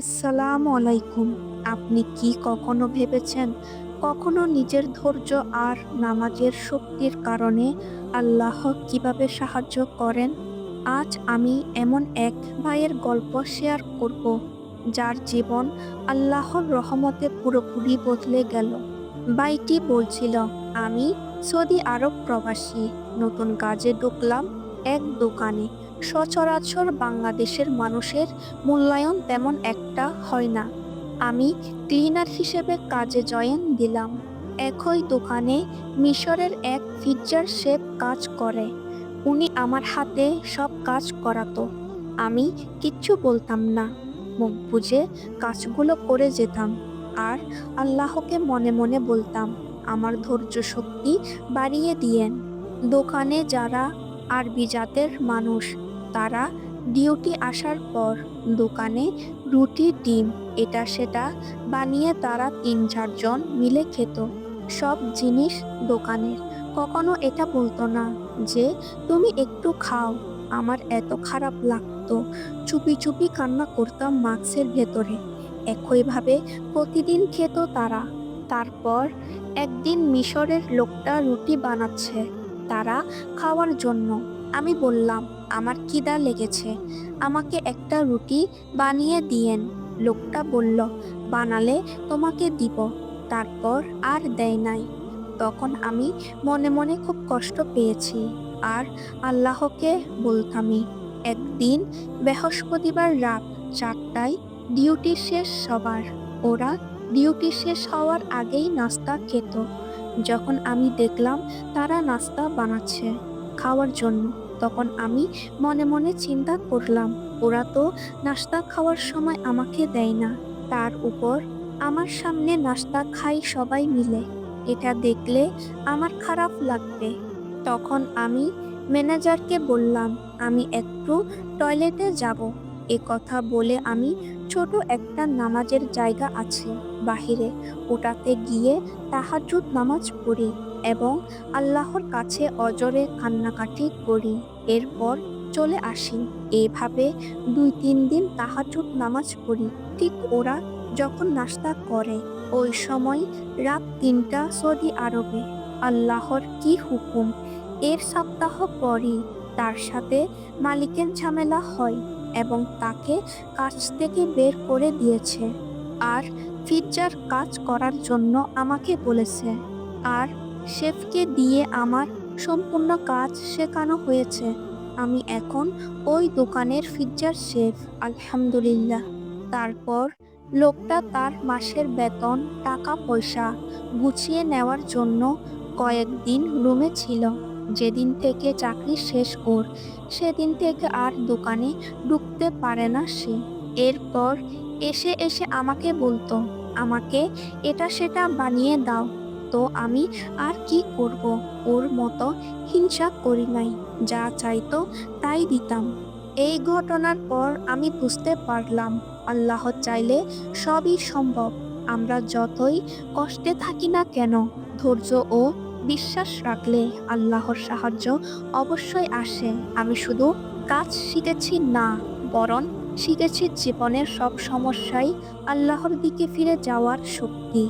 আসসালামু আলাইকুম। আপনি কি কখনো ভেবেছেন কখনো নিজের ধৈর্য আর নামাজের শক্তির কারণে আল্লাহ কীভাবে সাহায্য করেন? আজ আমি এমন এক ভাইয়ের গল্প শেয়ার করব, যার জীবন আল্লাহর রহমতে পুরোপুরি বদলে গেল। ভাইটি বলছিল, আমি সৌদি আরব প্রবাসী, নতুন কাজে ঢুকলাম এক দোকানে। সচরাচর বাংলাদেশের মানুষের মূল্যায়ন তেমন একটা হয় না। আমি ক্লিনার হিসেবে কাজে জয়েন দিলাম। একই দোকানে মিশরের এক ফিচার শেফ কাজ করে। উনি আমার হাতে সব কাজ করাতো। আমি কিচ্ছু বলতাম না। মুখ বুঝে কাজগুলো করে যেতাম। আর আল্লাহকে মনে মনে বলতাম, আমার ধৈর্য শক্তি বাড়িয়ে দিয়েন। দোকানে যারা আরবি জাতের মানুষ তারা ডিউটি আসার পর দোকানে রুটি, ডিম, এটা সেটা বানিয়ে তারা তিন চারজন মিলে খেত। সব জিনিস দোকানের কখনো এটা বলতো না যে, তুমি একটু খাও, আমার এত খারাপ লাগতো। চুপি চুপি কান্না করতাম মাস্কের ভেতরে। একইভাবে প্রতিদিন খেত তারা। তারপর একদিন মিশরের লোকটা রুটি বানাচ্ছে তারা খাওয়ার জন্য। আমি বললাম আমার খিদা লেগেছে। আমাকে একটা রুটি বানিয়ে দিয়েন। লোকটা বলল, বানালে তোমাকে দিব। তারপর আর দেয় নাই। তখন আমি মনে মনে খুব কষ্ট পেয়েছি। আর আল্লাহকে বলতামই, একদিন বৃহস্পতিবার রাত চারটায় ডিউটি শেষ সবার ওরা ডিউটি শেষ হওয়ার আগেই নাস্তা খেত। যখন আমি দেখলাম তারা নাস্তা বানাচ্ছে খাওয়ার জন্য। তখন আমি মনে মনে চিন্তা করলাম, ওরা তো নাস্তা খাওয়ার সময় আমাকে দেয় না। তার উপর আমার সামনে নাস্তা খাই সবাই মিলে। এটা দেখলে আমার খারাপ লাগবে। তখন আমি ম্যানেজারকে বললাম, আমি একটু টয়লেটে যাব। এ কথা বলে আমি ছোট একটা নামাজের জায়গা আছে বাহিরে। ওটাতে গিয়ে তাহাজুদ নামাজ পড়ি এবং আল্লাহর কাছে অজরে কান্নাকাটি করি। এরপর চলে আসি। এইভাবে দুই তিন দিন তাহাজুদ নামাজ পড়ি। ঠিক ওরা যখন নাস্তা করে, ওই সময় রাত তিনটা সৌদি আরবে। আল্লাহর কি হুকুম? এর সপ্তাহ পরই তার সাথে মালিকের ঝামেলা হয়। এবং তাকে কাজ থেকে বের করে দিয়েছে। আর ফিজ্জার কাজ করার জন্য আমাকে বলেছে, আর শেফকে দিয়ে আমার সম্পূর্ণ কাজ শেখানো হয়েছে। আমি এখন ওই দোকানের ফিজ্জার শেফ, আলহামদুলিল্লাহ। তারপর লোকটা তার মাসের বেতন টাকা পয়সা গুছিয়ে নেওয়ার জন্য কয়েকদিন রুমে ছিল। যেদিন থেকে চাকরি শেষ ওর, সেদিন থেকে আর দোকানে ঢুকতে পারে না সে। এরপর এসে এসে আমাকে বলতো, আমাকে এটা সেটা বানিয়ে দাও, তো আমি আর কি করব? ওর মতো হিংসা করি নাই, যা চাইতো তাই দিতাম। এই ঘটনার পর আমি বুঝতে পারলাম, আল্লাহ চাইলে সবই সম্ভব। আমরা যতই কষ্টে থাকি না কেন, ধৈর্য ও বিশ্বাস রাখলে আল্লাহর সাহায্য অবশ্যই আসে। আমি শুধু কাজ শিখেছি না, বরং শিখেছি জীবনের সব সমস্যাই আল্লাহর দিকে ফিরে যাওয়ার শক্তি।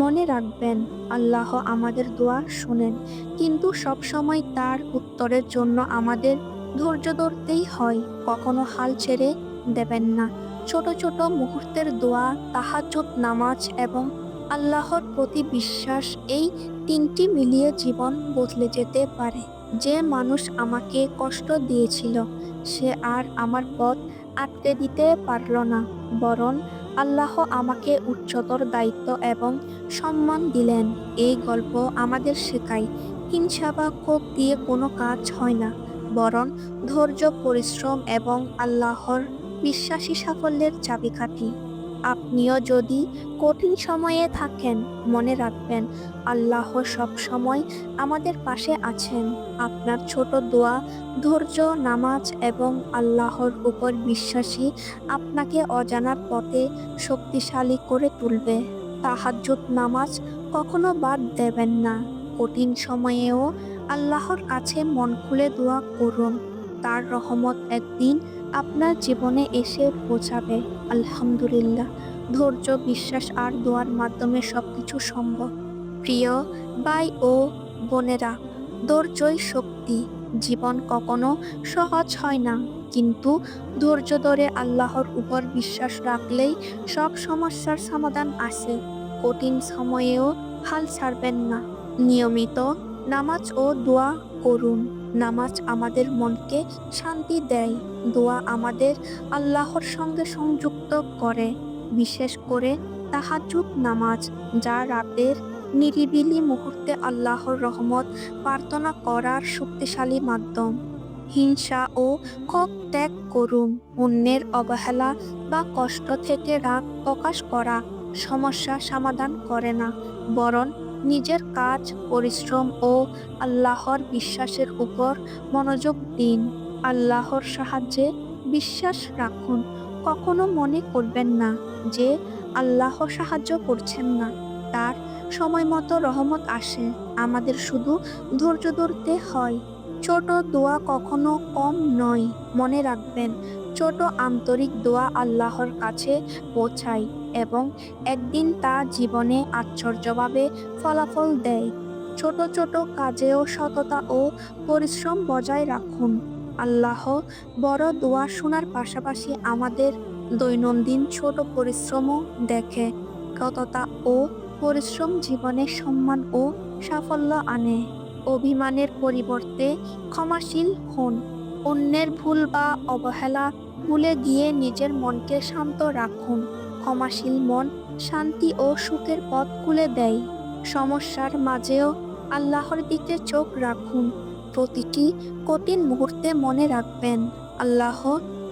মনে রাখবেন, আল্লাহ আমাদের দোয়া শোনেন, কিন্তু সব সময় তার উত্তরের জন্য আমাদের ধৈর্য ধরতেই হয়। কখনো হাল ছেড়ে দেবেন না। ছোট ছোট মুহূর্তের দোয়া, তাহাজ্জুদ, নামাজ এবং আল্লাহর প্রতি বিশ্বাস এই তিনটি মিলিয়ে জীবন বদলে যেতে পারে। যে মানুষ আমাকে কষ্ট দিয়েছিল, সে আর আমার পথ আটকে দিতে পারল না, বরং আল্লাহ আমাকে উচ্চতর দায়িত্ব এবং সম্মান দিলেন। এই গল্প আমাদের শেখায়, হিংসা বা ক্ষোভ দিয়ে কোনো কাজ হয় না, বরং ধৈর্য, পরিশ্রম এবং আল্লাহর বিশ্বাসী সাফল্যের চাবিকাঠি। আপনিও যদি কঠিন সময়ে থাকেন, মনে রাখবেন, আল্লাহ সব সময় আমাদের পাশে আছেন। আপনার ছোট দোয়া, ধৈর্য, নামাজ এবং আল্লাহর উপর বিশ্বাসী আপনাকে অজানার পথে শক্তিশালী করে তুলবে। তাহাজ্জুদ নামাজ কখনো বাদ দেবেন না। কঠিন সময়েও আল্লাহর কাছে মন খুলে দোয়া করুন। তার রহমত একদিন আপনার জীবনে এসে পৌঁছাবে, আলহামদুলিল্লাহ। ধৈর্য, বিশ্বাস আর দোয়ার মাধ্যমে সব কিছু সম্ভব। প্রিয় ভাই ও বোনেরা, ধৈর্যই শক্তি। জীবন কখনো সহজ হয় না, কিন্তু ধৈর্য ধরে আল্লাহর উপর বিশ্বাস রাখলেই সব সমস্যার সমাধান আসে। কঠিন সময়েও হাল ছাড়বেন না। নিয়মিত নামাজ ও দোয়া করুন। নামাজ আমাদের মনকে শান্তি দেয়। দোয়া আমাদের আল্লাহর সঙ্গে সংযুক্ত করে। বিশেষ করে তাহাজুদ নামাজ, যা রাতের নিরিবিলি মুহূর্তে আল্লাহর রহমত প্রার্থনা করার শক্তিশালী মাধ্যম। হিংসা ও ক্ষোভ ত্যাগ করুন। অন্যের অবহেলা বা কষ্ট থেকে রাগ প্রকাশ করা সমস্যা সমাধান করে না, বরং নিজের কাজ, পরিশ্রম ও আল্লাহর বিশ্বাসের উপর মনোযোগ দিন। আল্লাহর সাহায্যে বিশ্বাস রাখুন। কখনো মনে করবেন না যে আল্লাহ সাহায্য করছেন না। তার সময় মতো রহমত আসে। আমাদের শুধু ধৈর্য ধরতে হয়। ছোট দোয়া কখনো কম নয়। মনে রাখবেন, ছোট আন্তরিক দোয়া আল্লাহর কাছে পৌঁছায়। এবং একদিন তা জীবনে আশ্চর্যভাবে ফলাফল দেয়। ছোট ছোট কাজেও সততা ও পরিশ্রম বজায় রাখুন। আল্লাহ বড় দোয়া শোনার পাশাপাশি আমাদের দৈনন্দিন ছোট পরিশ্রমও দেখে। সততা ও পরিশ্রম জীবনে সম্মান ও সাফল্য আনে। অভিমানের পরিবর্তে ক্ষমাশীল হন। অন্যের ভুল বা অবহেলা ভুলে গিয়ে নিজের মনকে শান্ত রাখুন। ক্ষমাশীল মন শান্তি ও সুখের পথ খুলে দেয়। সমস্যার মাঝেও আল্লাহর দিকে চোখ রাখুন। প্রতিটি কঠিন মুহূর্তে মনে রাখবেন, আল্লাহ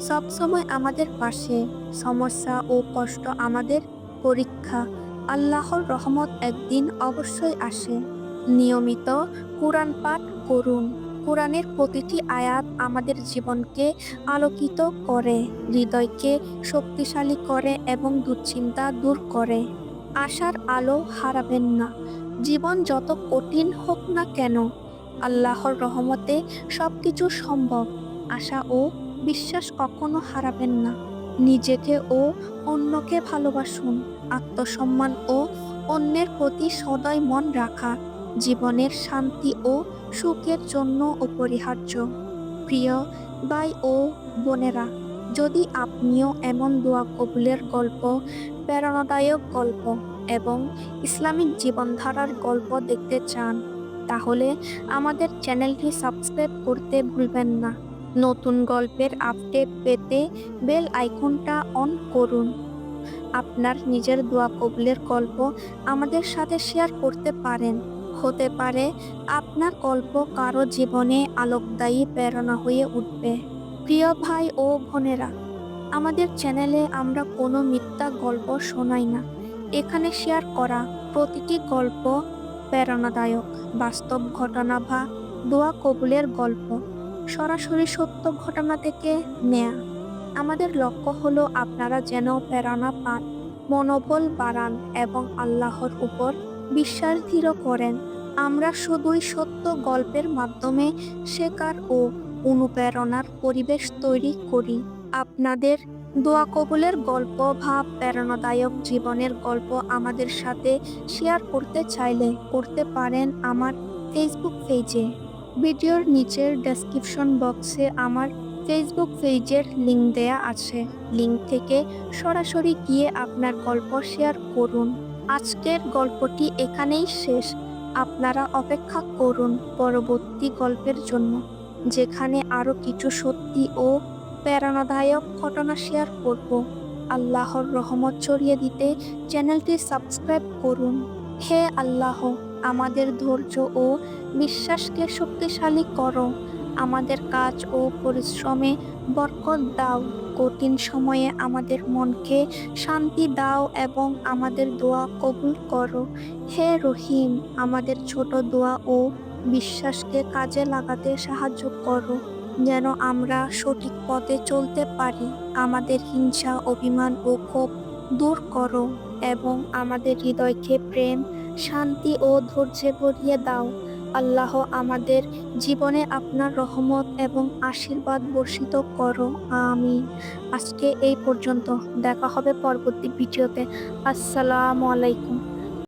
সবসময় আমাদের পাশে। সমস্যা ও কষ্ট আমাদের পরীক্ষা। আল্লাহর রহমত একদিন অবশ্যই আসে। নিয়মিত কোরআন পাঠ করুন। কোরআনের প্রতিটি আয়াত আমাদের জীবনকে আলোকিত করে, হৃদয়কে শক্তিশালী করে এবং দুশ্চিন্তা দূর করে। আশার আলো হারাবেন না। জীবন যত কঠিন হোক না কেন, আল্লাহর রহমতে সব কিছু সম্ভব। আশা ও বিশ্বাস কখনো হারাবেন না। নিজেকে ও অন্যকে ভালোবাসুন। আত্মসম্মান ও অন্যের প্রতি সদয় মন রাখা জীবনের শান্তি ও সুখের জন্য অপরিহার্য। প্রিয় ভাই ও বোনেরা, যদি আপনিও এমন দোয়া কবুলের গল্প, প্রেরণাদায়ক গল্প এবং ইসলামিক জীবনধারার গল্প দেখতে চান, তাহলে আমাদের চ্যানেলটি সাবস্ক্রাইব করতে ভুলবেন না। নতুন গল্পের আপডেট পেতে বেল আইকনটা অন করুন। আপনার নিজের দোয়া কবুলের গল্প আমাদের সাথে শেয়ার করতে পারেন। হতে পারে, আপনার গল্প কারও জীবনে আলোকদায়ী প্রেরণা হয়ে উঠবে। প্রিয় ভাই ও বোনেরা, আমাদের চ্যানেলে আমরা কোনো মিথ্যা গল্প শোনাই না। এখানে শেয়ার করা প্রতিটি গল্প প্রেরণাদায়ক, বাস্তব ঘটনা বা দোয়া কবুলের গল্প। সরাসরি সত্য ঘটনা থেকে নেয়া। আমাদের লক্ষ্য হলো আপনারা যেন প্রেরণা পান, মনোবল বাড়ান এবং আল্লাহর উপর বিশ্বাস দৃঢ় করেন। আমরা শুধুই সত্য গল্পের মাধ্যমে শেখার ও অনুপ্রেরণার পরিবেশ তৈরি করি। আপনাদের দোয়া কবুলের গল্প ভাব প্রেরণাদায়ক জীবনের গল্প আমাদের সাথে শেয়ার করতে চাইলে করতে পারেন আমার ফেসবুক পেজে ভিডিওর নিচের ডেসক্রিপশন বক্সে আমার ফেসবুক পেজের লিঙ্ক দেয়া আছে। লিঙ্ক থেকে সরাসরি গিয়ে আপনার গল্প শেয়ার করুন। আজকের গল্পটি এখানেই শেষ। আপনারা অপেক্ষা করুন পরবর্তী গল্পের জন্য, যেখানে আরও কিছু সত্যি ও প্রেরণাদায়ক ঘটনা শেয়ার করব। আল্লাহর রহমত ছড়িয়ে দিতে চ্যানেলটি সাবস্ক্রাইব করুন। হে আল্লাহ, আমাদের ধৈর্য ও বিশ্বাসকে শক্তিশালী করো। আমাদের কাজ ও পরিশ্রমে বরকত দাও। কঠিন সময়ে আমাদের মনকে শান্তি দাও এবং আমাদের দোয়া কবুল করো। হে রহিম, আমাদের ছোট দোয়া ও বিশ্বাসকে কাজে লাগাতে সাহায্য করো, যেন আমরা সঠিক পথে চলতে পারি। আমাদের হিংসা, অভিমান ও ক্ষোভ দূর করো এবং আমাদের হৃদয়কে প্রেম, শান্তি ও ধৈর্যে ভরিয়ে দাও। আল্লাহ আমাদের জীবনে আপনার রহমত এবং আশীর্বাদ বর্ষিত করো। আমি আজকে এই পর্যন্ত। দেখা হবে পরবর্তী ভিডিওতে। আসসালামু আলাইকুম।